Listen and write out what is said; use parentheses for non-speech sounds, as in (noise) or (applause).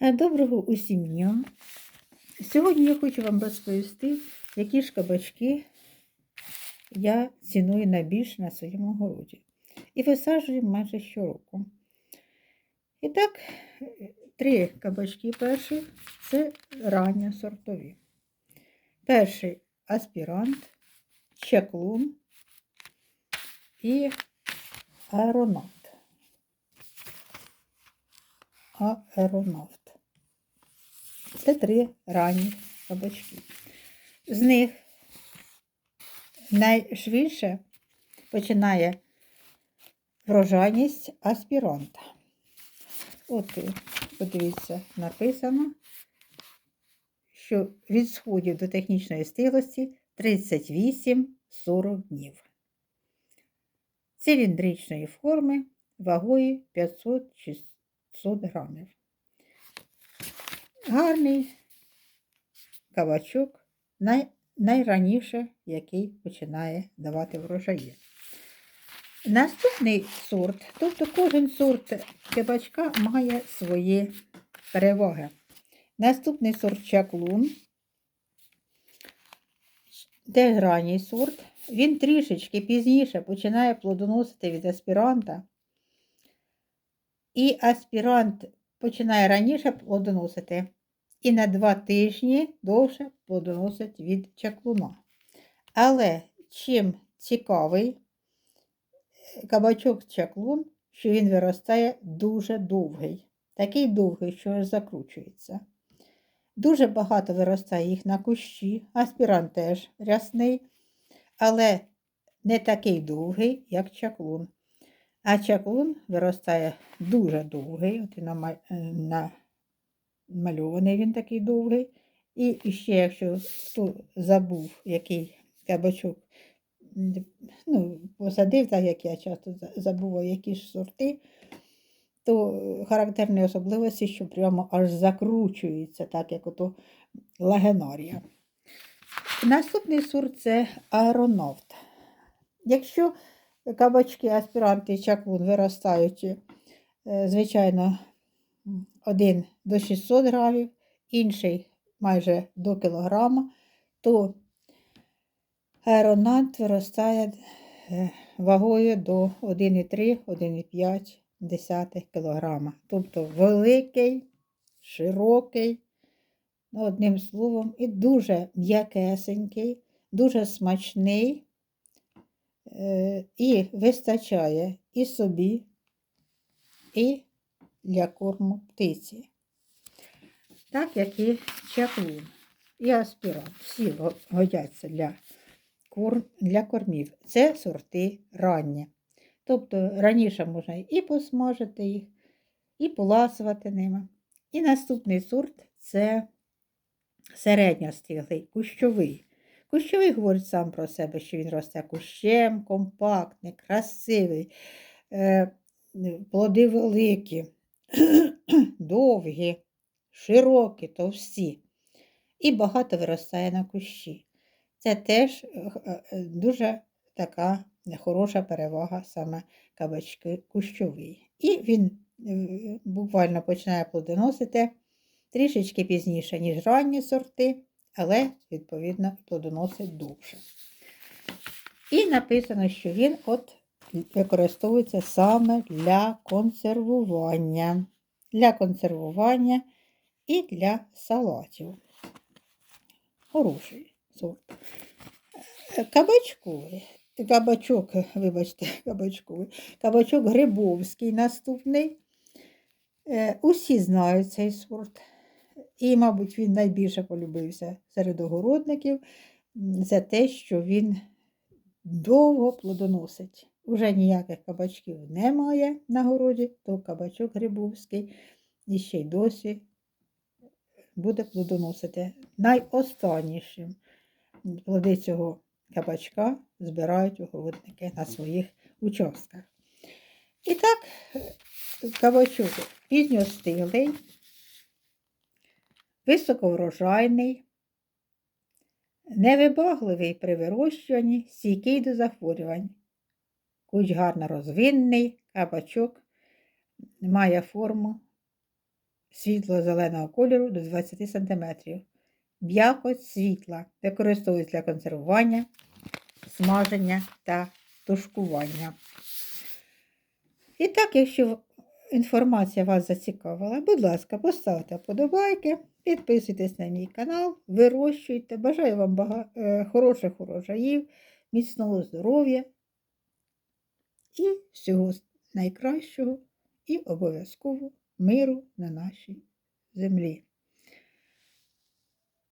Е, Доброго усім дня. Сьогодні я хочу вам розповісти, які ж кабачки я ціную найбільш на своєму городі. І висаджую майже щороку. І так, три кабачки перші це ранньо сортові. Перший аспірант, чаклун і аеронавт. Аеронавт. Це три ранні кабачки. З них найшвидше починає врожайність аспіранта. От, подивіться, написано, що від сходів до технічної стилості 38-40 днів. Циліндричної форми вагою 500-600 грамів. Гарний кабачок, най, найраніше, який починає давати врожаї. Наступний сорт, тобто кожен сорт кабачка має свої переваги. Наступний сорт чаклун, теж ранній сорт. Він трішечки пізніше починає плодоносити від аспіранта. І аспірант починає раніше плодоносити. І на два тижні довше плодоносить від чаклуна. Але чим цікавий кабачок чаклун, що він виростає дуже довгий. Такий довгий, що аж закручується. Дуже багато виростає їх на кущі, аспірант теж рясний, але не такий довгий, як чаклун. А чаклун виростає дуже довгий, от і е, намальований він такий довгий. І ще, якщо хто забув, який кабачок ну, посадив, так як я часто за- забуваю, які ж сорти, то характерні особливості, що прямо аж закручується, так як ото лагенарія. Наступний сорт це аеронавт. Якщо кабачки, аспіранти і чаклун виростають, е, звичайно, 1 до 600 грамів, інший майже до кілограма, то аеронант виростає е, вагою до 1,3-1,5 кг. Тобто великий, широкий, ну, одним словом, і дуже м'якесенький, дуже смачний і вистачає і собі, і для корму птиці. Так як і чаклун, і аспірант. Всі годяться для, корм, для кормів. Це сорти ранні. Тобто раніше можна і посмажити їх, і поласувати ними. І наступний сорт це середньостиглий, кущовий. Кущовий говорить сам про себе, що він росте кущем, компактний, красивий, е, плоди великі, (clears throat) довгі, широкі, товсті. І багато виростає на кущі. Це теж е, е, дуже така хороша перевага саме кабачки кущовий. І він буквально починає плодоносити трішечки пізніше, ніж ранні сорти, але, відповідно, плодоносить довше. І написано, що він от використовується саме для консервування. Для консервування і для салатів. Хороший сорт. Кабачковий. Кабачок, вибачте, (laughs) кабачковий. Кабачок грибовський наступний. Е, Усі знають цей сорт. І, мабуть, він найбільше полюбився серед огородників за те, що він довго плодоносить. Уже ніяких кабачків немає на городі, то кабачок грибовський і ще й досі буде плодоносити. Найостаннішим плоди цього кабачка збирають огородники на своїх участках. І так, кабачок пізньостилий, високоврожайний, невибагливий при вирощуванні, стійкий до захворювань. Куч гарно розвинений, кабачок має форму світло-зеленого кольору до 20 см. М'якость світла використовується для консервування, смаження та тушкування. І так, якщо інформація вас зацікавила, будь ласка, поставте вподобайки, підписуйтесь на мій канал, вирощуйте. Бажаю вам бага... е, хороших урожаїв, міцного здоров'я і всього найкращого, і обов'язково миру на нашій землі.